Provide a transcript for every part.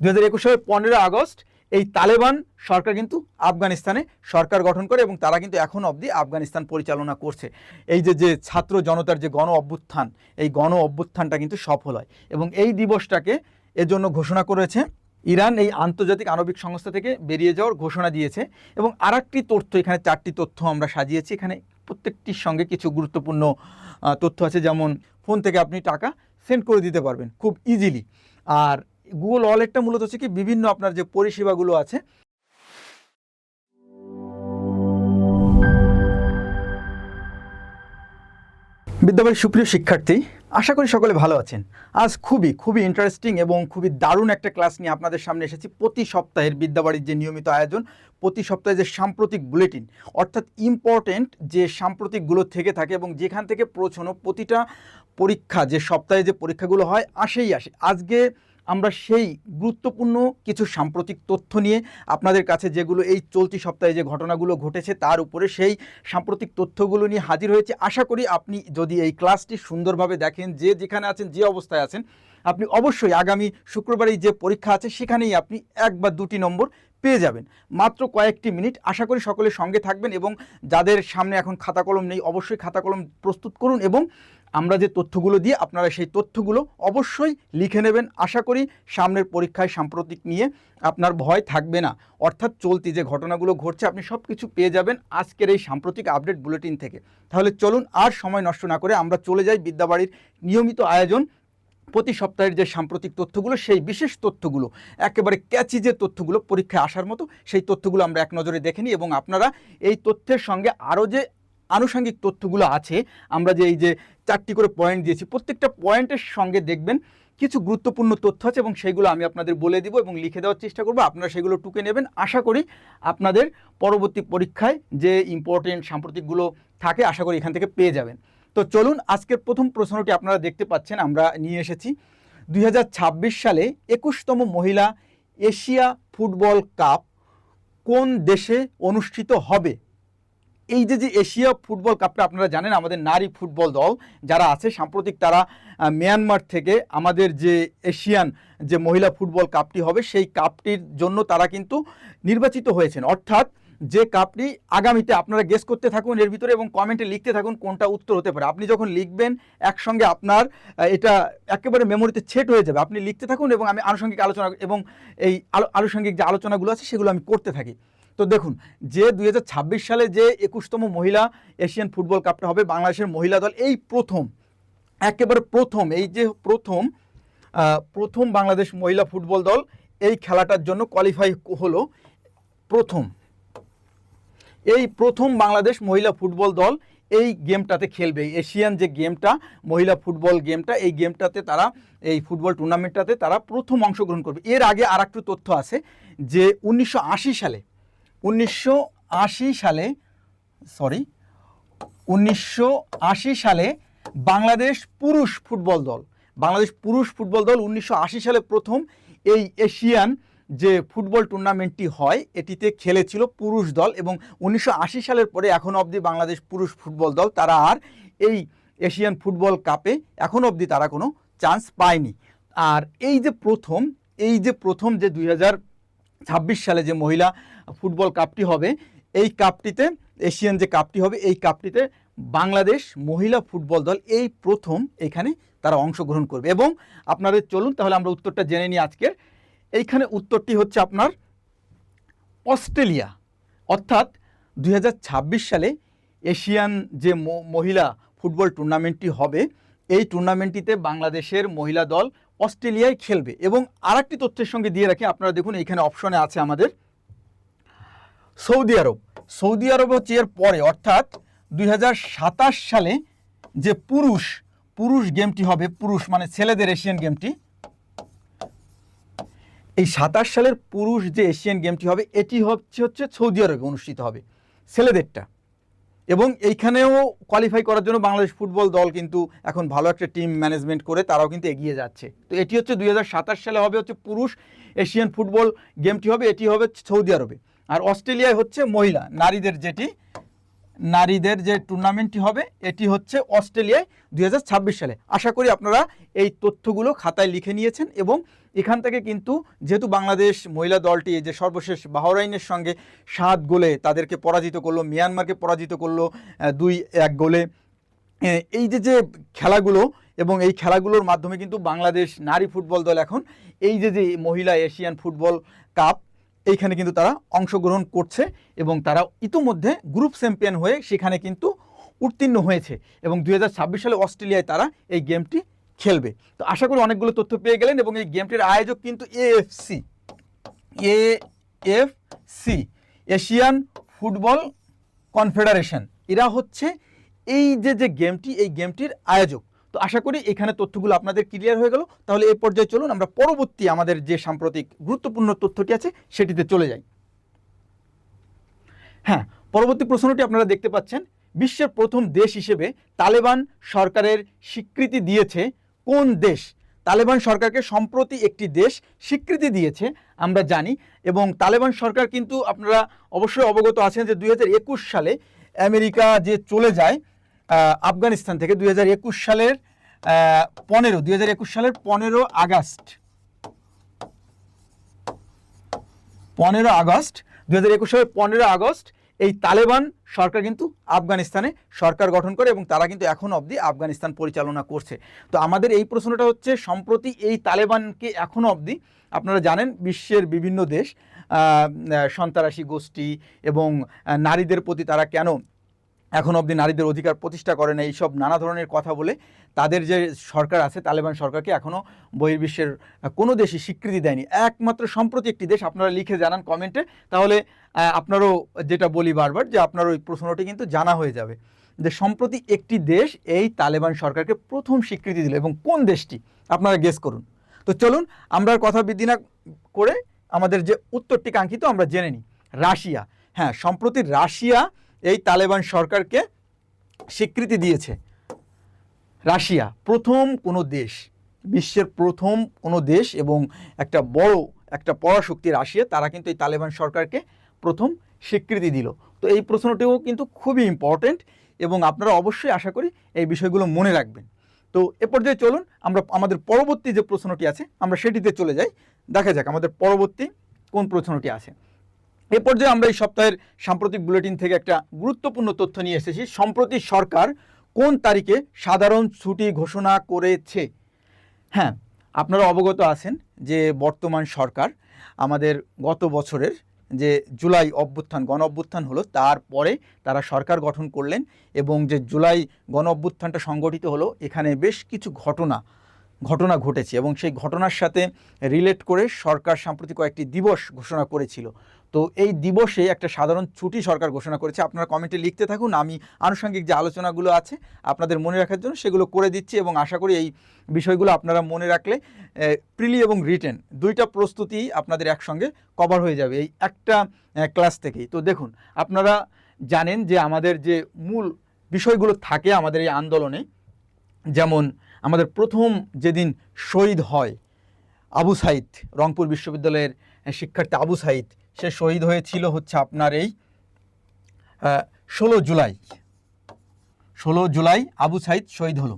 দু হাজার একুশ সালের পনেরো আগস্ট এই তালেবান সরকার কিন্তু আফগানিস্তানে সরকার গঠন করে এবং তারা কিন্তু এখন অবধি আফগানিস্তান পরিচালনা করছে। এই যে যে ছাত্র জনতার যে গণ অভ্যুত্থান, এই গণ অভ্যুত্থানটা কিন্তু সফল হয় এবং এই দিবসটাকে এজন্য ঘোষণা করেছে ইরান। এই আন্তর্জাতিক আণবিক সংস্থা থেকে বেরিয়ে যাওয়ার ঘোষণা দিয়েছে এবং আর তথ্য, এখানে চারটি তথ্য আমরা সাজিয়েছি। এখানে প্রত্যেকটির সঙ্গে কিছু গুরুত্বপূর্ণ তথ্য আছে। যেমন, ফোন থেকে আপনি টাকা সেন্ড করে দিতে পারবেন খুব ইজিলি আর গুগল ওয়ালেটটা মূলত হচ্ছে কি বিভিন্ন আপনার যে পরিষেবাগুলো আছে। বিদ্যাবাড়ির সুপ্রিয় শিক্ষার্থী, আশা করি সকলে ভালো আছেন। আজ খুবই খুবই ইন্টারেস্টিং এবং খুবই দারুণ একটা ক্লাস নিয়ে আপনাদের সামনে এসেছি। প্রতি সপ্তাহের বিদ্যাবাড়ির যে নিয়মিত আয়োজন, প্রতি সপ্তাহে যে সাম্প্রতিক বুলেটিন অর্থাৎ ইম্পর্টেন্ট যে সাম্প্রতিকগুলো থেকে থাকে এবং যেখান থেকে প্রশ্ন প্রতিটা পরীক্ষা, যে সপ্তাহে যে পরীক্ষাগুলো হয়, আসেই আসে। আজকে আমরা সেই গুরুত্বপূর্ণ কিছু সাম্প্রতিক তথ্য নিয়ে আপনাদের কাছে যেগুলো এই চলতি সপ্তাহে যে ঘটনাগুলো ঘটেছে তার উপরে সেই সাম্প্রতিক তথ্যগুলো নিয়ে হাজির হয়েছে। আশা করি আপনি যদি এই ক্লাসটি সুন্দরভাবে দেখেন, যে যেখানে আছেন, যে অবস্থায় আছেন, আপনি অবশ্যই আগামী শুক্রবারেই যে পরীক্ষা আছে সেখানেই আপনি এক বা দুটি নম্বর পেয়ে যাবেন। মাত্র কয়েকটি মিনিট। আশা করি সকলের সঙ্গে থাকবেন এবং যাদের সামনে এখন খাতা কলম নেই, অবশ্যই খাতা কলম প্রস্তুত করুন এবং আমরা যে তথ্যগুলো দিয়ে আপনারা সেই তথ্যগুলো অবশ্যই লিখে নেবেন। আশা করি সামনের পরীক্ষায় সাম্প্রতিক নিয়ে আপনার ভয় থাকবে না। অর্থাৎ চলতি যে ঘটনাগুলো ঘটছে, আপনি সব কিছু পেয়ে যাবেন আজকের এই সাম্প্রতিক আপডেট বুলেটিন থেকে। তাহলে চলুন আর সময় নষ্ট না করে আমরা চলে যাই বিদ্যাবাড়ির নিয়মিত আয়োজন। প্রতি সপ্তাহের যে সাম্প্রতিক তথ্যগুলো, সেই বিশেষ তথ্যগুলো, একেবারে ক্যাচি যে তথ্যগুলো পরীক্ষায় আসার মতো, সেই তথ্যগুলো আমরা এক নজরে দেখে নিই এবং আপনারা এই তথ্যের সঙ্গে আরও যে আনুষঙ্গিক তথ্যগুলো আছে, আমরা যে এই যে চারটি করে পয়েন্ট দিয়েছি। প্রত্যেকটা পয়েন্টের সঙ্গে দেখবেন কিছু গুরুত্বপূর্ণ তথ্য আছে এবং সেইগুলো আমি আপনাদের বলে দিব এবং লিখে দেওয়ার চেষ্টা করব। আপনারা সেগুলো টুকে নেবেন। আশা করি আপনাদের পরবর্তী পরীক্ষায় যে ইম্পর্টেন্ট সাম্প্রতিকগুলো থাকে, আশা করি এখান থেকে পেয়ে যাবেন। তো চলুন, আজকের প্রথম প্রশ্নটি আপনারা দেখতে পাচ্ছেন, আমরা নিয়ে এসেছি। দুই হাজার ছাব্বিশ সালে একুশতম মহিলা এশিয়া ফুটবল কাপ কোন দেশে অনুষ্ঠিত হবে? এই যে যে এশিয়া ফুটবল কাপটা আপনারা জানেন, আমাদের নারী ফুটবল দল যারা আছে, সাম্প্রতিক তারা মিয়ানমার থেকে আমাদের যে এশিয়ান যে মহিলা ফুটবল কাপটি হবে, সেই কাপটির জন্য তারা কিন্তু নির্বাচিত হয়েছেন। অর্থাৎ যে কাপটি আগামীতে আপনারা গেস করতে থাকুন এর ভিতরে এবং কমেন্টে লিখতে থাকুন কোনটা উত্তর হতে পারে। আপনি যখন লিখবেন, একসঙ্গে আপনার এটা একেবারে মেমোরিতে ছেট হয়ে যাবে। আপনি লিখতে থাকুন এবং আমি আনুষঙ্গিক আলোচনা এবং এই আনুষঙ্গিক যে আলোচনাগুলো আছে, সেগুলো আমি করতে থাকি। তো দেখুন, যে দুই হাজার ছাব্বিশ সালে যে একুশতম মহিলা এশিয়ান ফুটবল কাপটা হবে বাংলাদেশের মহিলা দল, এই প্রথম, একেবারে প্রথম, এই যে প্রথম প্রথম বাংলাদেশ মহিলা ফুটবল দল এই খেলাটার জন্য কোয়ালিফাই হলো প্রথম। এই প্রথম বাংলাদেশ মহিলা ফুটবল দল এই গেমটাতে খেলবে এশিয়ান যে গেমটা, মহিলা ফুটবল গেমটা, এই গেমটাতে তারা, এই ফুটবল টুর্নামেন্টটাতে তারা প্রথম অংশগ্রহণ করবে। এর আগে আর তথ্য আছে যে উনিশশো আশি সালে উনিশশো আশি সালে সরি উনিশশো আশি সালে বাংলাদেশ পুরুষ ফুটবল দল, বাংলাদেশ পুরুষ ফুটবল দল উনিশশো আশি সালে প্রথম এই এশিয়ান যে ফুটবল টুর্নামেন্টটি হয়, এটিতে খেলেছিল পুরুষ দল এবং উনিশশো আশি সালের পরে এখন অবধি বাংলাদেশ পুরুষ ফুটবল দল, তারা আর এই এশিয়ান ফুটবল কাপে এখন অবধি তারা কোনো চান্স পায়নি। আর এই যে প্রথম, এই যে প্রথম যে দুই ছাব্বিশ সালে যে মহিলা ফুটবল কাপটি হবে। এই কাপটিতে, এশিয়ান যে কাপটি হবে, এই কাপটিতে বাংলাদেশ মহিলা ফুটবল দল এই প্রথম এখানে তারা অংশগ্রহণ করবে। এবং আপনাদের চলুন, তাহলে আমরা উত্তরটা জেনে নিই আজকের। এইখানে উত্তরটি হচ্ছে আপনার অস্ট্রেলিয়া। অর্থাৎ দুই হাজার ছাব্বিশ সালে এশিয়ান যে মহিলা ফুটবল টুর্নামেন্টটি হবে, এই টুর্নামেন্টটিতে বাংলাদেশের মহিলা দল অস্ট্রেলিয়ায় খেলবে। এবং আরেকটি তথ্যের সঙ্গে দিয়ে রাখি, আপনারা দেখুন, এইখানে অপশনে আছে আমাদের সৌদি আরব। সৌদি আরব হচ্ছে এর পরে, অর্থাৎ দুই হাজার সাতাশ সালে যে পুরুষ পুরুষ গেমটি হবে, পুরুষ মানে ছেলেদের এশিয়ান গেমটি। এই সাতাশ সালের পুরুষ যে এশিয়ান গেমটি হবে, এটি হচ্ছে হচ্ছে সৌদি আরবে অনুষ্ঠিত হবে, ছেলেদেরটা। এবং এইখানেও কোয়ালিফাই করার জন্য বাংলাদেশ ফুটবল দল কিন্তু এখন ভালো একটা টিম ম্যানেজমেন্ট করে তারাও কিন্তু এগিয়ে যাচ্ছে। তো এটি হচ্ছে দুই হাজার সাতাশ সালে হবে হচ্ছে পুরুষ এশিয়ান ফুটবল গেমটি হবে, এটি হবে সৌদি আরবে। আর অস্ট্রেলিয়ায় হচ্ছে মহিলা, নারীদের যেটি, নারীদের যে টুর্নামেন্টটি হবে, এটি হচ্ছে অস্ট্রেলিয়ায় দুই হাজার ছাব্বিশ সালে। আশা করি আপনারা এই তথ্যগুলো খাতায় লিখে নিয়েছেন এবং এখান থেকে কিন্তু যেহেতু বাংলাদেশ মহিলা দলটি যে সর্বশেষ বাহরাইনের সঙ্গে সাত গোলে তাদেরকে পরাজিত করল, মিয়ানমারকে পরাজিত করল দুই এক গোলে এই যে যে খেলাগুলো এবং এই খেলাগুলোর মাধ্যমে কিন্তু বাংলাদেশ নারী ফুটবল দল এখন এই যে যে মহিলা এশিয়ান ফুটবল কাপ এইখানে কিন্তু তারা অংশগ্রহণ করছে এবং তারা ইতোমধ্যে গ্রুপ চ্যাম্পিয়ন হয়ে সেখানে কিন্তু উত্তীর্ণ হয়েছে এবং দু হাজার ছাব্বিশ সালে অস্ট্রেলিয়ায় তারা এই গেমটি খেলবে। তো আশা করি অনেকগুলো তথ্য পেয়ে গেলেন এবং এই গেমটির আয়োজক কিন্তু AFC. AFC, Asian Football Confederation. এরা হচ্ছে এই যে যে গেমটি, এই গেমটির আয়োজক। তো আশা করি এখানে তথ্যগুলো আপনাদের ক্লিয়ার হয়ে গেল। তাহলে এই পর্যায়ে চলুন, আমরা পরবর্তী আমাদের যে সাম্প্রতিক গুরুত্বপূর্ণ তথ্যটি আছে, সেটিতে চলে যাই। হ্যাঁ পরবর্তী প্রশ্নটি আপনারা দেখতে পাচ্ছেন। বিশ্বের প্রথম দেশ হিসেবে তালেবান সরকারের স্বীকৃতি দিয়েছে কোন দেশ? তালেবান সরকারকে সম্প্রতি একটি দেশ স্বীকৃতি দিয়েছে, আমরা জানি। এবং তালেবান সরকার কিন্তু আপনারা অবশ্যই অবগত আছেন যে দুই হাজার একুশ সালে আমেরিকা যে চলে যায় আফগানিস্তান থেকে দুই হাজার একুশ সালের পনেরো, দুই সালের পনেরো আগস্ট। পনেরো আগস্ট দু হাজার একুশ সালের পনেরো আগস্ট, এই তালেবান সরকার কিন্তু আফগানিস্তানে সরকার গঠন করে এবং তারা কিন্তু এখন অবধি আফগানিস্তান পরিচালনা করছে। তো আমাদের এই প্রশ্নটা হচ্ছে, সম্প্রতি এই তালেবানকে এখনও অবধি আপনারা জানেন, বিশ্বের বিভিন্ন দেশ সন্ত্রাসী গোষ্ঠী এবং নারীদের প্রতি তারা কেন এখন অবধি নারীদের অধিকার প্রতিষ্ঠা করে না এইসব নানা ধরনের কথা বলে তাদের যে সরকার আছে, তালেবান সরকারকে এখনও বহির্বিশ্বের কোনো দেশই স্বীকৃতি দেয়নি। একমাত্র সম্প্রতি একটি দেশ, আপনারা লিখে জানান কমেন্টে। তাহলে আপনারও যেটা বলি বারবার যে আপনার ওই প্রশ্নটি কিন্তু জানা হয়ে যাবে যে সম্প্রতি একটি দেশ এই তালেবান সরকারকে প্রথম স্বীকৃতি দিল এবং কোন দেশটি? আপনারা গেস করুন। তো চলুন, আমরা কথা বৃদ্ধি না করে আমাদের যে উত্তরটি কাঙ্ক্ষিত আমরা জেনে নিই। রাশিয়া। হ্যাঁ সম্প্রতি রাশিয়া এই তালেবান সরকারকে স্বীকৃতি দিয়েছে। রাশিয়া, প্রথম কোনো দেশ, বিশ্বের প্রথম কোনো দেশ এবং একটা বড়, একটা পরাশক্তি রাশিয়া, তারা কিন্তু এই তালেবান সরকারকে প্রথম স্বীকৃতি দিল। তো এই প্রশ্নটিও কিন্তু খুবই ইম্পর্ট্যান্ট এবং আপনারা অবশ্যই আশা করি এই বিষয়গুলো মনে রাখবেন। তো এ পর্যায়ে চলুন, আমরা আমাদের পরবর্তী যে প্রশ্নটি আছে, আমরা সেটিতে চলে যাই। দেখা যাক আমাদের পরবর্তী কোন প্রশ্নটি আছে। এ পর্যায়ে আমরা এই সপ্তাহের সাম্প্রতিক বুলেটিন থেকে একটা গুরুত্বপূর্ণ তথ্য নিয়ে এসেছি। সম্প্রতি সরকার কোন তারিখে সাধারণ ছুটি ঘোষণা করেছে? হ্যাঁ আপনারা অবগত আছেন যে বর্তমান সরকার আমাদের গত বছরের যে জুলাই অভ্যুত্থান, গণ অভ্যুত্থান হলো, তারপরে তারা সরকার গঠন করলেন এবং যে জুলাই গণ অভ্যুত্থানটা সংগঠিত হলো, এখানে বেশ কিছু ঘটনা ঘটনা ঘটেছে এবং সেই ঘটনার সাথে রিলেট করে সরকার সাম্প্রতিক কয়েকটি দিবস ঘোষণা করেছিল। তো এই দিবসে একটা সাধারণ ছুটি সরকার ঘোষণা করেছে। আপনারা কমেন্টে লিখতে থাকুন, আমি আনুষঙ্গিক যে আলোচনাগুলো আছে, আপনাদের মনে রাখার জন্য সেগুলো করে দিচ্ছি এবং আশা করি এই বিষয়গুলো আপনারা মনে রাখলে প্রিলি এবং রিটেন দুইটা প্রস্তুতি আপনাদের একসঙ্গে কভার হয়ে যাবে এই একটা ক্লাস থেকেই। তো দেখুন, আপনারা জানেন যে আমাদের যে মূল বিষয়গুলো থাকে আমাদের এই আন্দোলনে, যেমন আমাদের প্রথম যেদিন শহীদ হয় আবু সাইদ, রংপুর বিশ্ববিদ্যালয়ের শিক্ষার্থী আবু সাইদ সে শহীদ হয়েছিল হচ্ছে আপনার এই ষোলো জুলাই। ষোলো জুলাই আবু সাইদ শহীদ হলো।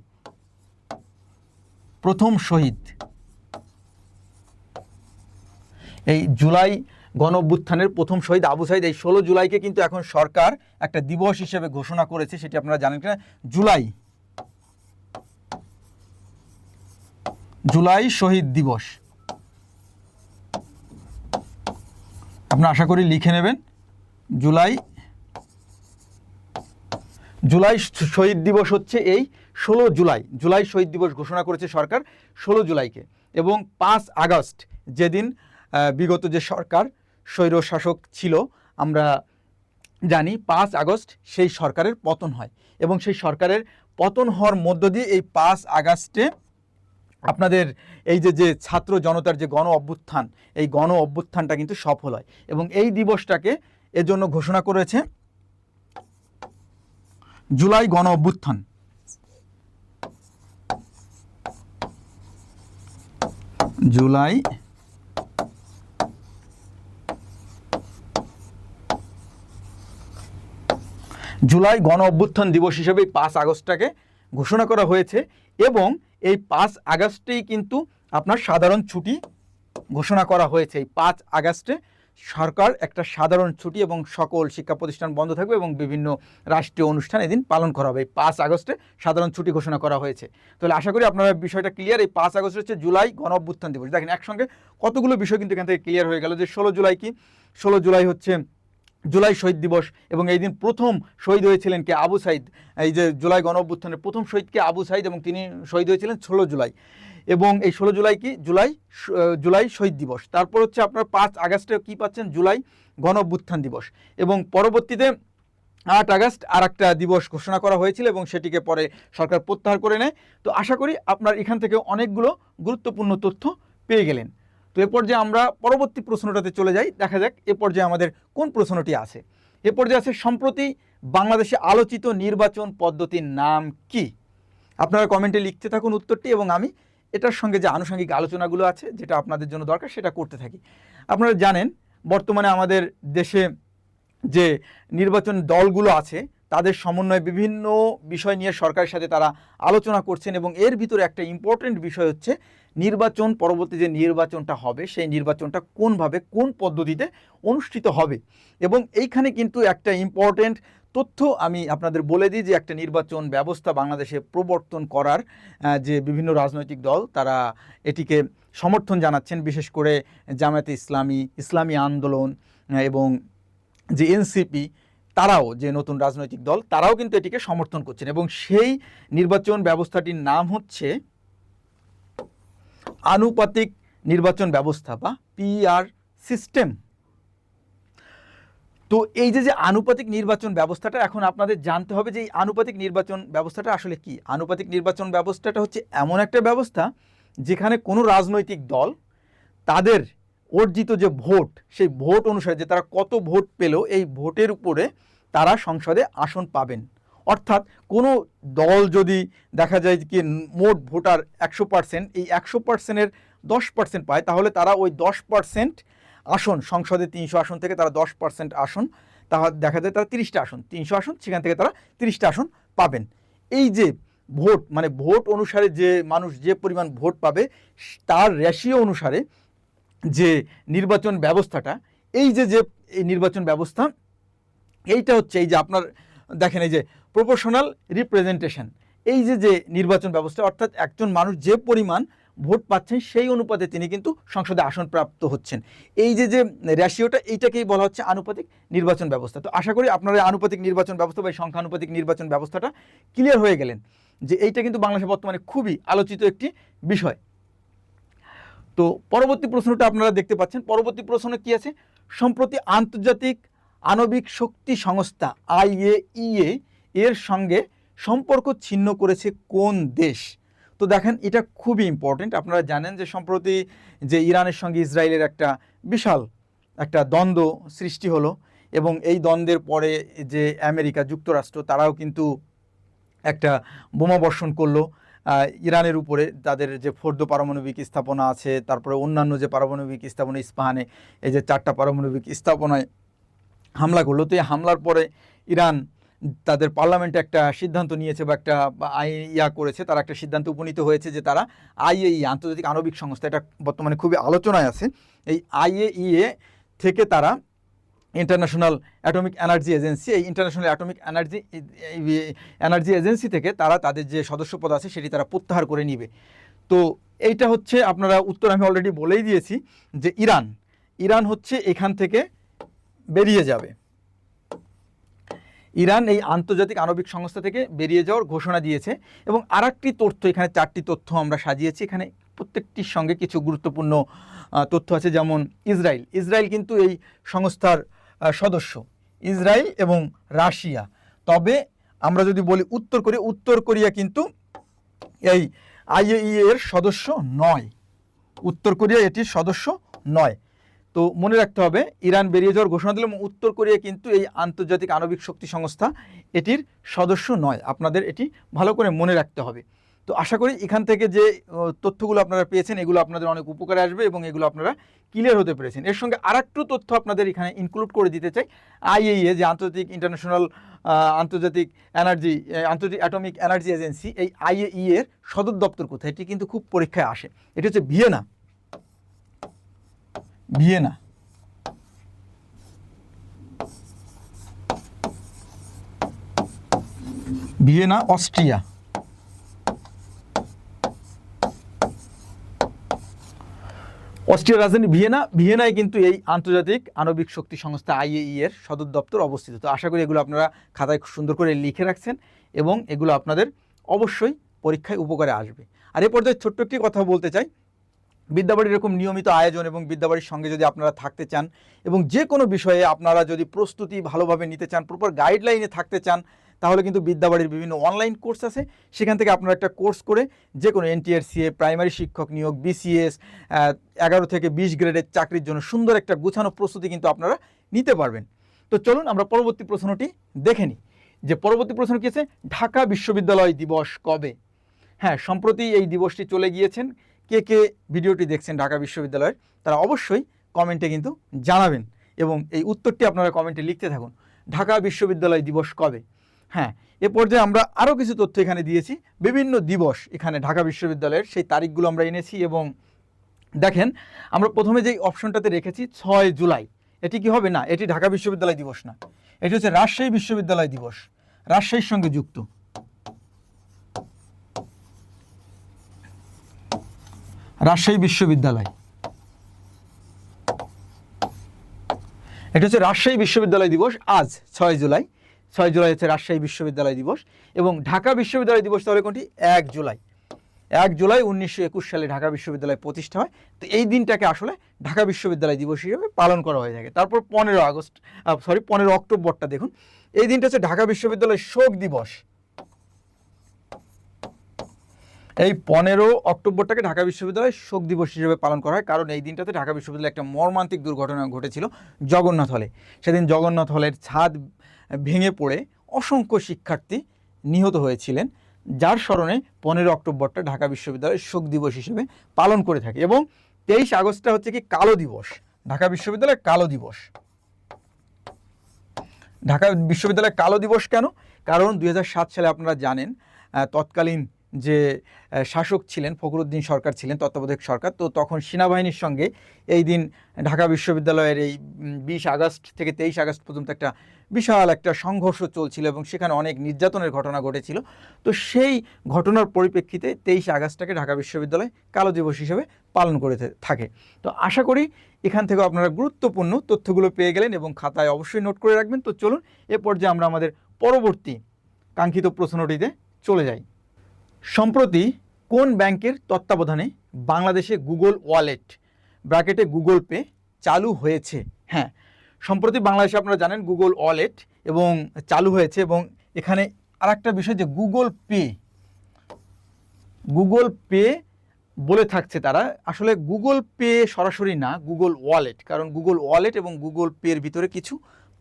প্রথম শহীদ। এই জুলাই গণ প্রথম শহীদ আবু সাইদ, এই ষোলো জুলাইকে কিন্তু এখন সরকার একটা দিবস হিসেবে ঘোষণা করেছে, সেটি আপনারা জানেন কিনা? জুলাই। জুলাই শহীদ দিবস। আপনারা আশা করি লিখে নেবেন। জুলাই জুলাই শহীদ দিবস হচ্ছে এই ষোলো জুলাই। জুলাই শহীদ দিবস ঘোষণা করেছে সরকার ষোলো জুলাইকে এবং পাঁচ আগস্ট যেদিন বিগত যে সরকার, স্বৈর শাসক ছিল, আমরা জানি পাঁচ আগস্ট সেই সরকারের পতন হয় এবং সেই সরকারের পতন হওয়ার মধ্য দিয়ে এই পাঁচ আগস্টে আপনাদের এই যে যে ছাত্র জনতার যে গণ অভ্যুত্থান, এই গণ অভ্যুত্থানটা কিন্তু সফল হয় এবং এই দিবসটাকে এজন্য ঘোষণা করেছে জুলাই গণ অভ্যুত্থান। জুলাই জুলাই গণ অভ্যুত্থান দিবস হিসেবে পাঁচ আগস্টটাকে ঘোষণা করা হয়েছে এবং এই পাঁচ আগস্টেই কিন্তু আপনার সাধারণ ছুটি ঘোষণা করা হয়েছে। এই পাঁচ আগস্টে সরকার একটা সাধারণ ছুটি এবং সকল শিক্ষা প্রতিষ্ঠান বন্ধ থাকবে এবং বিভিন্ন রাষ্ট্রীয় অনুষ্ঠান এদিন পালন করা হবে। এই পাঁচ আগস্টে সাধারণ ছুটি ঘোষণা করা হয়েছে। তাহলে আশা করি আপনারা বিষয়টা ক্লিয়ার এই পাঁচ আগস্ট হচ্ছে জুলাই গণ অভ্যুত্থান দিবস। দেখেন একসঙ্গে কতগুলো বিষয় কিন্তু এখান থেকে ক্লিয়ার হয়ে গেল যে ষোলো জুলাই কি? ষোলো জুলাই হচ্ছে জুলাই শহীদ দিবস এবং এই দিন প্রথম শহীদ হয়েছিলেন কে? আবু সাইদ। এই যে জুলাই গণ অভ্যুত্থানের প্রথম শহীদকে আবু সাইদ এবং তিনি শহীদ হয়েছিলেন ষোলো জুলাই। এবং এই ষোলো জুলাই কি? জুলাই জুলাই শহীদ দিবস। তারপর হচ্ছে আপনার পাঁচ আগস্টে কি পাচ্ছেন? জুলাই গণ অভ্যুত্থান দিবস। এবং পরবর্তীতে আট আগস্ট আর একটা দিবস ঘোষণা করা হয়েছিল এবং সেটিকে পরে সরকার প্রত্যাহার করে নেয়। তো আশা করি আপনার এখান থেকে অনেকগুলো গুরুত্বপূর্ণ তথ্য পেয়ে গেলেন। তো এ পর্যায়ে আমরা পরবর্তী প্রশ্নটাতে চলে যাই। দেখা যাক এ পর্যায়ে আমাদের কোন প্রশ্নটি আছে। এ পর্যায়ে আছে, সম্প্রতি বাংলাদেশে আলোচিত নির্বাচন পদ্ধতির নাম কি? আপনারা কমেন্টে লিখতে থাকুন উত্তরটি এবং আমি এটার সঙ্গে যে আনুষঙ্গিক আলোচনাগুলো আছে, যেটা আপনাদের জন্য দরকার, সেটা করতে থাকি। আপনারা জানেন, বর্তমানে আমাদের দেশে যে নির্বাচন দলগুলো আছে, তাদের সমন্বয়ে বিভিন্ন বিষয় নিয়ে সরকারের সাথে তারা আলোচনা করছেন এবং এর ভিতরে একটা ইম্পর্টেন্ট বিষয় হচ্ছে নির্বাচন, পরবর্তী যে নির্বাচনটা হবে, সেই নির্বাচনটা কোনভাবে, কোন পদ্ধতিতে অনুষ্ঠিত হবে? এবং এইখানে কিন্তু একটা ইম্পর্টেন্ট তথ্য আমি আপনাদের বলে দিই যে একটা নির্বাচন ব্যবস্থা বাংলাদেশে প্রবর্তন করার যে বিভিন্ন রাজনৈতিক দল, তারা এটিকে সমর্থন জানাচ্ছেন, বিশেষ করে জামায়াতে ইসলামী ইসলামী আন্দোলন এবং যে এনসিপি, তারাও যে নতুন রাজনৈতিক দল, তারাও কিন্তু এটিকে সমর্থন করছেন। এবং সেই নির্বাচন ব্যবস্থাটির নাম হচ্ছে আনুপাতিক নির্বাচন ব্যবস্থা বা পিআর সিস্টেম তো এই যে যে আনুপাতিক নির্বাচন ব্যবস্থাটা এখন আপনাদের জানতে হবে যে এই আনুপাতিক নির্বাচন ব্যবস্থাটা আসলে কি? আনুপাতিক নির্বাচন ব্যবস্থাটা হচ্ছে এমন একটা ব্যবস্থা যেখানে কোনো রাজনৈতিক দল তাদের অর্জিত যে ভোট, সেই ভোট অনুসারে যে তারা কত ভোট পেল, এই ভোটের উপরে তারা সংসদে আসন পাবেন। অর্থাৎ কোনো দল যদি দেখা যায় কি মোট ভোটার একশো পার্সেন্ট এই একশো পার্সেন্টের দশ পার্সেন্ট পায়, তাহলে তারা ওই দশ পার্সেন্ট আসন, সংসদে তিনশো আসন থেকে তারা দশ পার্সেন্ট আসন তাহলে দেখা যায় তারা তিরিশটা আসন, তিনশো আসন, সেখান থেকে তারা তিরিশটা আসন পাবেন। এই যে ভোট মানে ভোট অনুসারে যে মানুষ যে পরিমাণ ভোট পাবে, তার রেশিও অনুসারে যে নির্বাচন ব্যবস্থাটা, এই যে যে এই নির্বাচন ব্যবস্থা, এইটা হচ্ছে এই যে আপনার দেখেন এই যে প্রপোর্শনাল রিপ্রেজেন্টেশন এই যে যে নির্বাচন ব্যবস্থা, অর্থাৎ একজন মানুষ যে পরিমাণ ভোট পাচ্ছেন, সেই অনুপাতে তিনি কিন্তু সংসদে আসন প্রাপ্ত হচ্ছেন। এই যে যে রেশিওটা এইটাকেই বলা হচ্ছে আনুপাতিক নির্বাচন ব্যবস্থা। তো আশা করি আপনারা আনুপাতিক নির্বাচন ব্যবস্থা বা সংখ্যানুপাতিক নির্বাচন ব্যবস্থাটা ক্লিয়ার হয়ে গেলেন যে এইটা কিন্তু বাংলাদেশে বর্তমানে খুবই আলোচিত একটি বিষয়। তো পরবর্তী প্রশ্নটা আপনারা দেখতে পাচ্ছেন। পরবর্তী প্রশ্ন কি আছে? সম্প্রতি আন্তর্জাতিক আণবিক শক্তি সংস্থা আইএইএ এর সঙ্গে সম্পর্ক ছিন্ন করেছে কোন দেশ? তো দেখেন, এটা খুবই ইম্পর্টেন্ট আপনারা জানেন যে সম্প্রতি যে ইরানের সঙ্গে ইসরায়েলের একটা বিশাল একটা দ্বন্দ্ব সৃষ্টি হলো এবং এই দ্বন্দ্বের পরে যে আমেরিকা যুক্তরাষ্ট্র, তারাও কিন্তু একটা বোমা বর্ষণ করল। ইরানের উপরে তাদের যে ফোর্দ পারমাণবিক স্থাপনা আছে, তারপরে অন্যান্য যে পারমাণবিক স্থাপনা ইস্পাহানে, এই যে চারটা পারমাণবিক স্থাপনায় হামলা করল। তো এই হামলার পরে ইরান তাদের পার্লামেন্টে একটা সিদ্ধান্ত নিয়েছে বা একটা ইয়া করেছে, তারা একটা সিদ্ধান্ত উপনীত হয়েছে যে তারা আইএই, আন্তর্জাতিক আণবিক সংস্থা, এটা বর্তমানে খুবই আলোচনায় আছে, এই আইএইএ থেকে তারা ইন্টারন্যাশনাল অ্যাটমিক এনার্জি এজেন্সি এই International Atomic Energy Energy Agency থেকে তারা তাদের যে সদস্যপদ আছে সেটি তারা প্রত্যাহার করে নিবে। তো এইটা হচ্ছে আপনারা উত্তর আমি অলরেডি বলেই দিয়েছি যে ইরান ইরান হচ্ছে এখান থেকে বেরিয়ে যাবে। ইরান এই আন্তর্জাতিক আণবিক সংস্থা থেকে বেরিয়ে যাওয়ার ঘোষণা দিয়েছে এবং আর তথ্য, এখানে চারটি তথ্য আমরা সাজিয়েছি। এখানে প্রত্যেকটির সঙ্গে কিছু গুরুত্বপূর্ণ তথ্য আছে, যেমন ইসরায়েল। ইসরায়েল কিন্তু এই সংস্থার সদস্য। ইসরায়েল এবং রাশিয়া। তবে আমরা যদি বলি উত্তর কোরিয়া উত্তর কোরিয়া কিন্তু এই আইএই এর সদস্য নয়। উত্তর কোরিয়া এটির সদস্য নয়। তো মনে রাখতে হবে, ইরান বেরিয়ে যাওয়ার ঘোষণা দিল এবং উত্তর কোরিয়া কিন্তু এই আন্তর্জাতিক আণবিক শক্তি সংস্থা এটির সদস্য নয়। আপনাদের এটি ভালো করে মনে রাখতে হবে। তো আশা করি এখান থেকে যে তথ্যগুলো আপনারা পেয়েছেন, এগুলো আপনাদের অনেক উপকারে আসবে এবং এগুলো আপনারা ক্লিয়ার হতে পেরেছেন। এর সঙ্গে আরেকটু তথ্য আপনাদের এখানে ইনক্লুড করে দিতে চাই। আইএইএ, যে আন্তর্জাতিক ইন্টারন্যাশনাল আন্তর্জাতিক এনার্জি আন্তর্জাতিক অ্যাটমিক এনার্জি এজেন্সি এই আইএই এর সদর দপ্তর কোথায়? এটি কিন্তু খুব পরীক্ষায় আসে। এটি হচ্ছে ভিয়েনা। Vienna Vienna Austria. অস্ট্রিয়ার রাজধানী ভিয়েনা। ভিয়েনায় কিন্তু এই আন্তর্জাতিক আণবিক শক্তি সংস্থা আইএই এর সদর দপ্তর অবস্থিত। তো আশা করি এগুলো আপনারা খাতায় সুন্দর করে লিখে রাখছেন এবং এগুলো আপনাদের অবশ্যই পরীক্ষায় উপকারে আসবে। আর এ পর্যায়ে ছোট্ট একটি কথা বলতে চাই। বিদ্যাবাড়ির এরকম নিয়মিত আয়োজন এবং বিদ্যাবাড়ির সঙ্গে যদি আপনারা থাকতে চান এবং যে কোনো বিষয়ে আপনারা যদি প্রস্তুতি ভালোভাবে নিতে চান প্রপার গাইডলাইনে থাকতে চান, তাহলে কিন্তু বিদ্যাবাড়ির বিভিন্ন অনলাইন কোর্স আছে। সেখান থেকে আপনারা একটা কোর্স করে যে কোনো এনটিআরসিএ প্রাইমারি শিক্ষক নিয়োগ বিসিএস এগারো থেকে বিশ গ্রেডের চাকরির জন্য সুন্দর একটা গুছানো প্রস্তুতি কিন্তু আপনারা নিতে পারবেন। তো চলুন আমরা পরবর্তী প্রশ্নটি দেখে নিই যে পরবর্তী প্রশ্ন কী আছে? ঢাকা বিশ্ববিদ্যালয় দিবস কবে? হ্যাঁ সম্প্রতি এই দিবসটি চলে গিয়েছেন। কে কে ভিডিওটি দেখছেন ঢাকা বিশ্ববিদ্যালয়ের, তারা অবশ্যই কমেন্টে কিন্তু জানাবেন এবং এই উত্তরটি আপনারা কমেন্টে লিখতে থাকুন। ঢাকা বিশ্ববিদ্যালয় দিবস কবে? হ্যাঁ এ পর্যায়ে আমরা আরও কিছু তথ্য এখানে দিয়েছি। বিভিন্ন দিবস এখানে ঢাকা বিশ্ববিদ্যালয়ের, সেই তারিখগুলো আমরা এনেছি এবং দেখেন, আমরা প্রথমে যেই অপশনটাতে রেখেছি, ছয় জুলাই। এটি কি হবে? না, এটি ঢাকা বিশ্ববিদ্যালয় দিবস না। এটি হচ্ছে রাজশাহী বিশ্ববিদ্যালয় দিবস। রাজশাহীর সঙ্গে যুক্ত। রাজশাহী বিশ্ববিদ্যালয়। এটা হচ্ছে রাজশাহী বিশ্ববিদ্যালয় দিবস আজ, ছয় জুলাই। ছয় জুলাই হচ্ছে রাজশাহী বিশ্ববিদ্যালয় দিবস এবং ঢাকা বিশ্ববিদ্যালয় দিবস তাহলে কোনটি? এক জুলাই। এক জুলাই উনিশশো একুশ সালে ঢাকা বিশ্ববিদ্যালয় প্রতিষ্ঠা হয়। তো এই দিনটাকে আসলে ঢাকা বিশ্ববিদ্যালয় দিবস হিসেবে পালন করা হয়ে থাকে। তারপর পনেরো আগস্ট সরি পনেরো অক্টোবরটা দেখুন। এই দিনটা হচ্ছে ঢাকা বিশ্ববিদ্যালয় শোক দিবস। এই পনেরো অক্টোবরটাকে ঢাকা বিশ্ববিদ্যালয় শোক দিবস হিসেবে পালন করা হয়। কারণ এই দিনটাতে ঢাকা বিশ্ববিদ্যালয়ে একটা মর্মান্তিক দুর্ঘটনা ঘটেছিল জগন্নাথ হলে। সেদিন জগন্নাথ হলের ছাদ ভেঙে পড়ে অসংখ্য শিক্ষার্থী নিহত হয়েছিলেন, যার স্মরণে পনেরো অক্টোবরটা ঢাকা বিশ্ববিদ্যালয়ের শোক দিবস হিসেবে পালন করে থাকে। এবং তেইশ আগস্টটা হচ্ছে কি কালো দিবস। ঢাকা বিশ্ববিদ্যালয়ের কালো দিবস। ঢাকা বিশ্ববিদ্যালয়ের কালো দিবস কেন? কারণ দু হাজার সাত সালে আপনারা জানেন তৎকালীন যে শাসক ছিলেন, ফখরুদ্দিন সরকার ছিলেন, তত্ত্বাবধায়ক সরকার, তো তখন সেনাবাহিনীর সঙ্গে এই দিন ঢাকা বিশ্ববিদ্যালয়ের এই বিশ আগস্ট থেকে তেইশ আগস্ট পর্যন্ত একটা বিশাল একটা সংঘর্ষ চলছিল এবং সেখানে অনেক নির্যাতনের ঘটনা ঘটেছিল। তো সেই ঘটনার পরিপ্রেক্ষিতে তেইশ আগস্টটাকে ঢাকা বিশ্ববিদ্যালয় কালো দিবস হিসেবে পালন করে থাকে। তো আশা করি এখান থেকে আপনারা গুরুত্বপূর্ণ তথ্যগুলো পেয়ে গেলেন এবং খাতায় অবশ্যই নোট করে রাখবেন। তো চলুন, এ পর্যায়ে আমরা আমাদের পরবর্তী কাঙ্ক্ষিত প্রশ্নটিতে চলে যাই। সম্প্রতি কোন ব্যাংকের তত্ত্বাবধানে বাংলাদেশে গুগল ওয়ালেট, ব্র্যাকেটে গুগল পে চালু হয়েছে? হ্যাঁ সম্প্রতি বাংলাদেশে আপনারা জানেন গুগল ওয়ালেট এবং চালু হয়েছে এবং এখানে আরেকটা বিষয় যে গুগল পে গুগল পে বলে থাকছে তারা। আসলে গুগল পে সরাসরি না, গুগল ওয়ালেট, কারণ গুগল ওয়ালেট এবং গুগল পের ভিতরে কিছু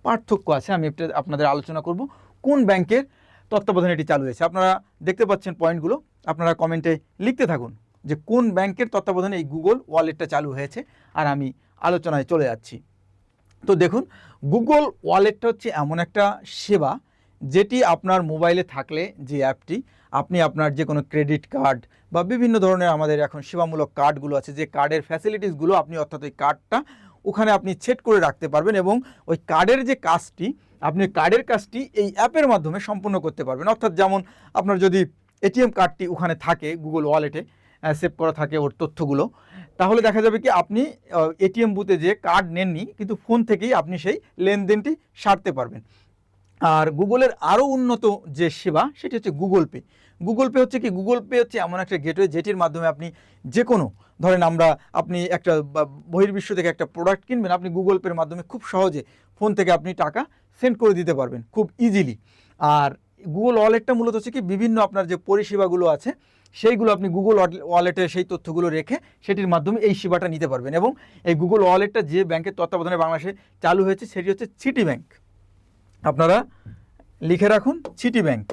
পার্থক্য আছে। আমি একটা আপনাদের আলোচনা করব কোন ব্যাংকের তত্ত্বাবধানে এটি চালু হয়েছে। আপনারা দেখতে পাচ্ছেন পয়েন্টগুলো। আপনারা কমেন্টে লিখতে থাকুন যে কোন ব্যাংকের তত্ত্বাবধানে এই গুগল ওয়ালেটটা চালু হয়েছে। আর আমি আলোচনায় চলে যাচ্ছি। তো দেখুন গুগল ওয়ালেটটা হচ্ছে এমন একটা সেবা যেটি আপনার মোবাইলে থাকলে যে অ্যাপটি আপনি আপনার যে কোনো ক্রেডিট কার্ড বা বিভিন্ন ধরনের আমাদের এখন সেবামূলক কার্ডগুলো আছে, যে কার্ডের ফ্যাসিলিটিসগুলো আপনি অর্থাৎ ওই কার্ডটা ওখানে আপনি সেট করে রাখতে পারবেন এবং ওই কার্ডের যে কাজটি, আপনি কার্ডের কাজটি এই অ্যাপের মাধ্যমে সম্পূর্ণ করতে পারবেন। অর্থাৎ যেমন আপনার যদি এটিএম কার্ডটি ওখানে থাকে গুগল ওয়ালেটে সেভ করা থাকে ওর তথ্যগুলো, তাহলে দেখা যাবে কি আপনি এটিএম বুথে যে কার্ড নেননি, কিন্তু ফোন থেকেই আপনি সেই লেনদেনটি সারতে পারবেন। আর গুগলের আরও উন্নত যে সেবা, সেটি হচ্ছে গুগল পে গুগল পে হচ্ছে কি? গুগল পে হচ্ছে এমন একটা গেটওয়ে যেটির মাধ্যমে আপনি যে কোনো ধরেন আমরা, আপনি একটা বহির্বিশ্ব থেকে একটা প্রোডাক্ট কিনবেন, আপনি গুগল পের মাধ্যমে খুব সহজে ফোন থেকে আপনি টাকা সেন্ড করে দিতে পারবেন, খুব ইজিলি আর গুগল ওয়ালেটটা মূলত হচ্ছে কি, বিভিন্ন আপনার যে পরিষেবাগুলো আছে, সেইগুলো আপনি গুগল ওয়ালেটে সেই তথ্যগুলো রেখে সেটির মাধ্যমে এই সেবাটা নিতে পারবেন। এবং এই গুগল ওয়ালেটটা যে ব্যাংকের তত্ত্বাবধানে বাংলাদেশে চালু হয়েছে, সেটি হচ্ছে সিটি ব্যাংক আপনারা লিখে রাখুন সিটি ব্যাংক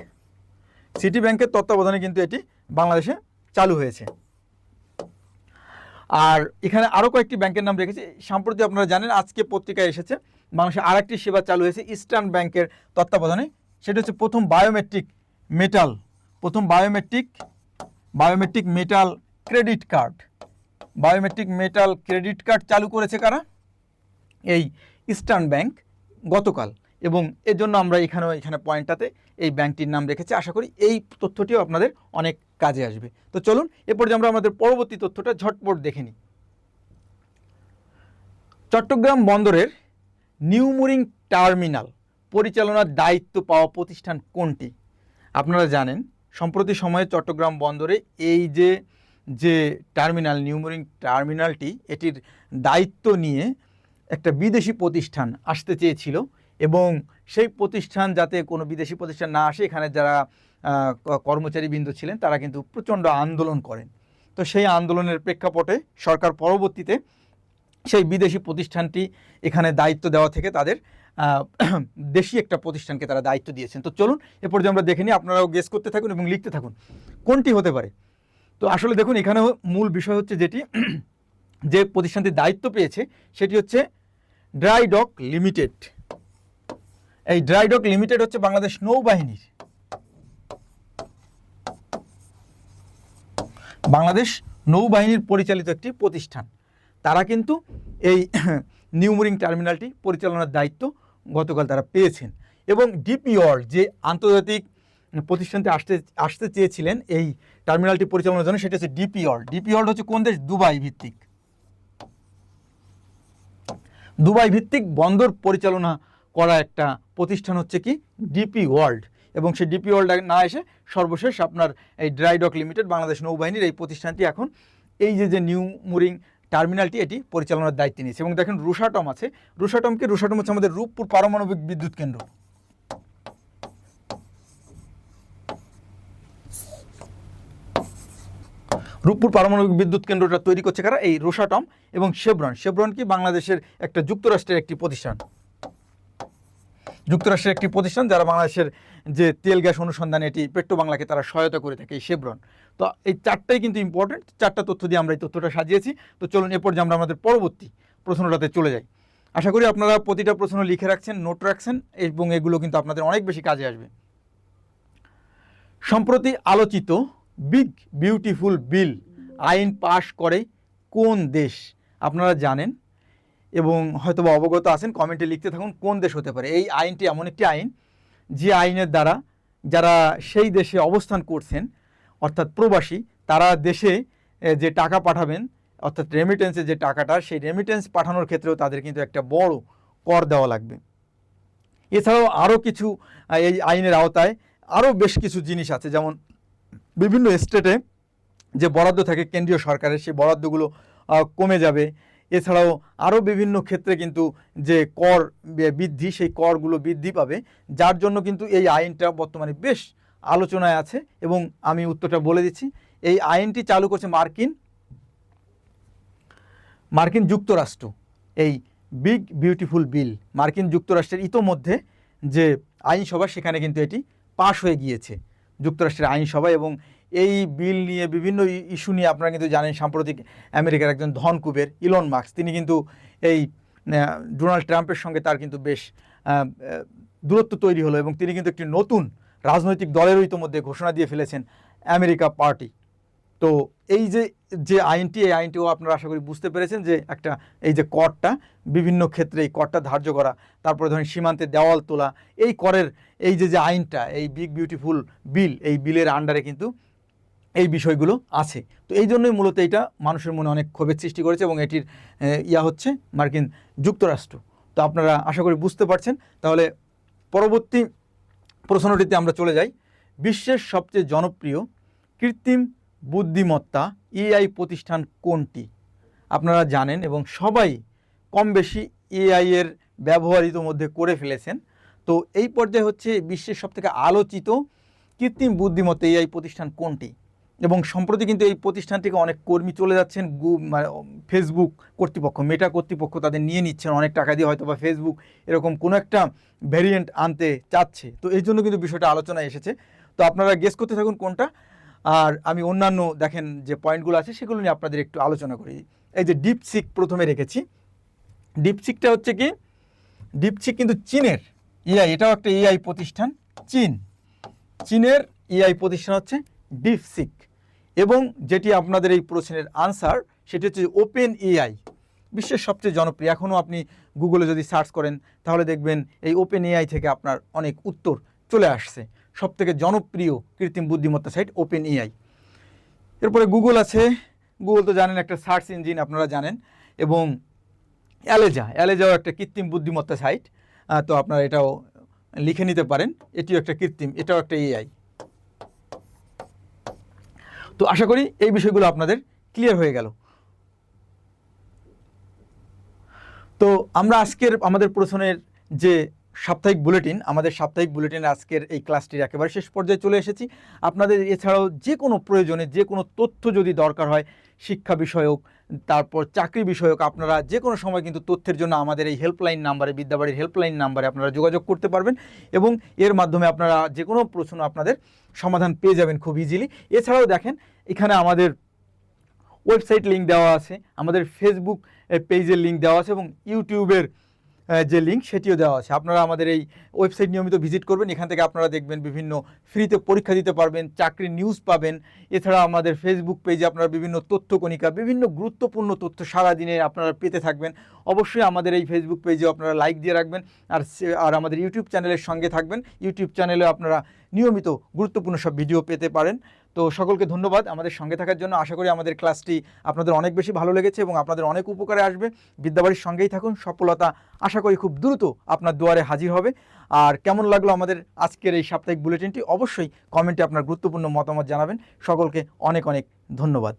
সিটি ব্যাংকের তত্ত্বাবধানে কিন্তু এটি বাংলাদেশে চালু হয়েছে। আর এখানে আরও কয়েকটি ব্যাংকের নাম রেখেছি। সম্প্রতি আপনারা জানেন, আজকে পত্রিকায় এসেছে বাংলাদেশে আরেকটি সেবা চালু হয়েছে ইস্টার্ন ব্যাংকের তত্ত্বাবধানে। সেটা হচ্ছে প্রথম বায়োমেট্রিক মেটাল, প্রথম biometric biometric metal credit card. Biometric metal credit card চালু করেছে কারা? এই ইস্টার্ন ব্যাংক গতকাল। এবং এর জন্য আমরা এখানেও, এখানে পয়েন্টটাতে এই ব্যাংকটির নাম রেখেছি। আশা করি এই তথ্যটিও আপনাদের অনেক কাজে আসবে। তো চলুন, এ পর্যায়ে আমরা আমাদের পরবর্তী তথ্যটা ঝটপট দেখে নিই। চট্টগ্রাম বন্দরের নিউমুরিং টার্মিনাল পরিচালনার দায়িত্ব পাওয়া প্রতিষ্ঠান কোনটি? আপনারা জানেন, সম্প্রতি সময়ে চট্টগ্রাম বন্দরে এই যে যে টার্মিনাল নিউমুরিং টার্মিনালটি, এটির দায়িত্ব নিয়ে একটা বিদেশি প্রতিষ্ঠান আসতে চেয়েছিল এবং সেই প্রতিষ্ঠান যাতে কোনো বিদেশি প্রতিষ্ঠান না আসে, এখানে যারা কর্মচারীবৃন্দ ছিলেন, তারা কিন্তু প্রচণ্ড আন্দোলন করেন। তো সেই আন্দোলনের প্রেক্ষাপটে সরকার পরবর্তীতে সেই বিদেশি প্রতিষ্ঠানটি এখানে দায়িত্ব দেওয়া থেকে তাদের দেশি একটা প্রতিষ্ঠানকে তারা দায়িত্ব দিয়েছেন। তো চলুন, এ পর্যন্ত আমরা দেখে নিই, আপনারাও গেস করতে থাকুন এবং লিখতে থাকুন, কোনটি হতে পারে? তো আসলে দেখুন এখানে মূল বিষয় হচ্ছে যেটি, যে প্রতিষ্ঠানটি দায়িত্ব পেয়েছে, সেটি হচ্ছে ড্রাইডক লিমিটেড এই ড্রাইডক লিমিটেড হচ্ছে বাংলাদেশ নৌবাহিনীর। বাংলাদেশ নৌবাহিনীর পরিচালিত একটি প্রতিষ্ঠান। তারা কিন্তু এই নিউমুরিং টার্মিনালটি পরিচালনার দায়িত্ব গতকাল তারা পেয়েছেন এবং ডিপি ওয়ার্ল্ড যে আন্তর্জাতিক প্রতিষ্ঠানটি আসতে আসতে চেয়েছিলেন এই টার্মিনালটি পরিচালনার জন্য সেটা হচ্ছে ডিপি ওয়ার্ল্ড ডিপি ওয়ার্ল্ড হচ্ছে কোন দেশ? দুবাই ভিত্তিক। দুবাই ভিত্তিক বন্দর পরিচালনা করা একটা প্রতিষ্ঠান হচ্ছে কি? ডিপি ওয়ার্ল্ড এবং সেই ডিপি ওয়ার্ল্ড না এসে সর্বশেষ আপনার এই ড্রাইডক লিমিটেড বাংলাদেশ নৌবাহিনীর এই প্রতিষ্ঠানটি এখন এই যে যে নিউ মুরিং টার্মিনালটি এটি পরিচালনার দায়িত্ব নিয়েছে। এবং দেখেন রুসাটম আছে। রুসাটম কি? রুসাটম হচ্ছে আমাদের রূপপুর পারমাণবিক বিদ্যুৎ কেন্দ্র। রূপপুর পারমাণবিক বিদ্যুৎ কেন্দ্রটা তৈরি করছে কারা? এই রোসাটম এবং শেব্রন শেব্রন কি? বাংলাদেশের একটা যুক্তরাষ্ট্রের একটি প্রতিষ্ঠান। যুক্তরাষ্ট্রের একটি প্রতিষ্ঠান যারা বাংলাদেশের যে তেল গ্যাস অনুসন্ধানে এটি পেট্রো বাংলাকে তারা সহায়তা করে থাকে, এই শেব্রন তো এই চারটাই কিন্তু ইম্পর্টেন্ট চারটা তথ্য দিয়ে আমরা এই তথ্যটা সাজিয়েছি। তো চলুন এরপর যে আমরা আমাদের পরবর্তী প্রশ্নটাতে চলে যাই। আশা করি আপনারা প্রতিটা প্রশ্ন লিখে রাখছেন নোট রাখছেন, এবং এগুলো কিন্তু আপনাদের অনেক বেশি কাজে আসবে। সম্প্রতি আলোচিত বিগ বিউটিফুল বিল আইন পাশ করে কোন দেশ? আপনারা জানেন এবং হয়তো বা অবগত আছেন কমেন্টে লিখতে থাকুন কোন দেশ হতে পারে। এই আইনটি এমন একটি আইন, যে আইনের দ্বারা যারা সেই দেশে অবস্থান করছেন, অর্থাৎ প্রবাসী, তারা দেশে যে টাকা পাঠাবেন, অর্থাৎ রেমিটেন্সে যে টাকাটা, সেই রেমিটেন্স পাঠানোর ক্ষেত্রেও তাদের কিন্তু একটা বড় কর দেওয়া লাগবে। এছাড়াও আরও কিছু এই আইনের আওতায় আরও বেশ কিছু জিনিস আছে, যেমন বিভিন্ন স্টেটে যে বরাদ্দ থাকে কেন্দ্রীয় সরকারের, সেই বরাদ্দগুলো কমে যাবে। এছাড়াও আরও বিভিন্ন ক্ষেত্রে কিন্তু যে কর বৃদ্ধি, সেই করগুলো বৃদ্ধি পাবে, যার জন্য কিন্তু এই আইনটা বর্তমানে বেশ আলোচনায় আছে এবং আমি উত্তরটা বলে দিচ্ছি। এই আইনটি চালু করছে মার্কিন মার্কিন যুক্তরাষ্ট্র, এই বিগ বিউটিফুল বিল, মার্কিন যুক্তরাষ্ট্রের ইতোমধ্যে যে আইনসভা, সেখানে কিন্তু এটি পাশ হয়ে গিয়েছে। যুক্তরাষ্ট্রের আইনসভা এবং এই বিল নিয়ে বিভিন্ন ইস্যু নিয়ে আপনারা কিন্তু জানেন সাম্প্রতিক আমেরিকার একজন ধনকুবের ইলন মার্কস তিনি কিন্তু এই ডোনাল্ড ট্রাম্পের সঙ্গে তার কিন্তু বেশ দূরত্ব তৈরি হলো এবং তিনি কিন্তু একটি নতুন রাজনৈতিক দলেরও ইতোমধ্যে ঘোষণা দিয়ে ফেলেছেন আমেরিকা পার্টি। তো এই যে যে আইনটি, এই আইনটিও আপনারা আশা করি বুঝতে পেরেছেন যে একটা, এই যে করটা, বিভিন্ন ক্ষেত্রে এই করটা ধার্য করা, তারপরে ধরেন সীমান্তে দেওয়াল তোলা, এই করের, এই যে যে আইনটা, এই বিগ বিউটিফুল বিল এই বিলের আন্ডারে কিন্তু এই বিষয়গুলো আছে। তো এই জন্যই মূলত এটা মানুষের মনে অনেক ক্ষোভের সৃষ্টি করেছে এবং এটির ইয়া হচ্ছে মার্কিন যুক্তরাষ্ট্র। তো আপনারা আশা করি বুঝতে পারছেন। তাহলে পরবর্তী প্রশ্নটিতে আমরা চলে যাই। বিশ্বের সবচেয়ে জনপ্রিয় কৃত্রিম বুদ্ধিমত্তা এআই প্রতিষ্ঠান কোনটি? আপনারা জানেন এবং সবাই কম বেশি এআই এর ব্যবহার ইতোমধ্যে করে ফেলেছেন। তো এই পর্যায়ে হচ্ছে বিশ্বের সবথেকে আলোচিত কৃত্রিম বুদ্ধিমত্তা এআই প্রতিষ্ঠান কোনটি? এবং সম্প্রতি কিন্তু এই প্রতিষ্ঠান থেকে অনেক কর্মী চলে যাচ্ছেন, গু- মানে ফেসবুক কর্তৃপক্ষ মেটা কর্তৃপক্ষ তাদের নিয়ে নিচ্ছেন, অনেক টাকা দিয়ে হয়তো বা ফেসবুক এরকম কোনো একটা ভ্যারিয়েন্ট আনতে চাচ্ছে। তো এই জন্য কিন্তু বিষয়টা আলোচনায় এসেছে। তো আপনারা গেস করতে থাকুন কোনটা। আর আমি অন্যান্য দেখেন যে পয়েন্টগুলো আছে, সেগুলো নিয়ে আপনাদের একটু আলোচনা করি। এই যে ডিপসিক প্রথমে রেখেছি। ডিপসিকটা হচ্ছে কি? ডিপসিক কিন্তু চীনের এআই এটাও একটা এআই প্রতিষ্ঠান, চীন। চীনের এআই প্রতিষ্ঠান হচ্ছে ডিপসিক এবং যেটি আপনাদের এই প্রশ্নের আনসার সেটি হচ্ছে ওপেন এআই বিশ্বের সবচেয়ে জনপ্রিয়। এখনও আপনি গুগলে যদি সার্চ করেন, তাহলে দেখবেন এই ওপেন এআই থেকে আপনার অনেক উত্তর চলে আসছে। সবথেকে জনপ্রিয় কৃত্রিম বুদ্ধিমত্তা সাইট ওপেন এআই এরপরে গুগল আছে। গুগল তো জানেন একটা সার্চ ইঞ্জিন আপনারা জানেন। এবং অ্যালেজা অ্যালেজাও একটা কৃত্রিম বুদ্ধিমত্তা সাইট তো আপনারা এটাও লিখে নিতে পারেন। এটিও একটা কৃত্রিম, এটাও একটা এআই তো আশা করি এই বিষয়গুলো আপনাদের ক্লিয়ার হয়ে গেল। তো আমরা আজকের আমাদের প্রশ্নের যে সাপ্তাহিক বুলেটিন, আমাদের সাপ্তাহিক বুলেটিনের আজকের এই ক্লাসটির একেবারে শেষ পর্যায়ে চলে এসেছি। আপনাদের এছাড়াও যে কোনো প্রয়োজনে, যে কোনো তথ্য যদি দরকার হয়, শিক্ষা বিষয়ক তারপর চাকরি বিষয়ক আপনারা যে কোনো সময় কিন্তু তথ্যের জন্য আমাদের এই হেল্পলাইন নাম্বারে বিদ্যাবাড়ির হেল্পলাইন নাম্বারে আপনারা যোগাযোগ করতে পারবেন এবং এর মাধ্যমে আপনারা যে কোনো প্রশ্ন আপনাদের সমাধান পেয়ে যাবেন খুব ইজিলি এছাড়াও দেখেন, এখানে আমাদের ওয়েবসাইট লিঙ্ক দেওয়া আছে, আমাদের ফেসবুক পেজের লিঙ্ক দেওয়া আছে এবং ইউটিউবের যে লিঙ্ক সেটিও দেওয়া আছে। আপনারা আমাদের এই ওয়েবসাইট নিয়মিত ভিজিট করবেন। এখান থেকে আপনারা দেখবেন বিভিন্ন ফ্রিতে পরীক্ষা দিতে পারবেন, চাকরির নিউজ পাবেন। এছাড়া আমাদের ফেসবুক পেজে আপনারা বিভিন্ন তথ্য কণিকা, বিভিন্ন গুরুত্বপূর্ণ তথ্য সারাদিনে আপনারা পেতে থাকবেন। অবশ্যই আমাদের এই ফেসবুক পেজে আপনারা লাইক দিয়ে রাখবেন আর আর আমাদের ইউটিউব চ্যানেলের সঙ্গে থাকবেন। ইউটিউব চ্যানেলে আপনারা নিয়মিত গুরুত্বপূর্ণ সব ভিডিও পেতে পারেন। তো সকলকে ধন্যবাদ আমাদের সঙ্গে থাকার জন্য। আশা করি আমাদের ক্লাসটি আপনাদের অনেক বেশি ভালো লেগেছে এবং আপনাদের অনেক উপকারে আসবে। বিদ্যাবাড়ির সঙ্গেই থাকুন, সফলতা আশা করি খুব দ্রুত আপনার দুয়ারে হাজির হবে। আর কেমন লাগল আমাদের আজকের এই সাপ্তাহিক বুলেটিনটি? অবশ্যই কমেন্টে আপনার গুরুত্বপূর্ণ মতামত জানাবেন। সকলকে অনেক অনেক ধন্যবাদ।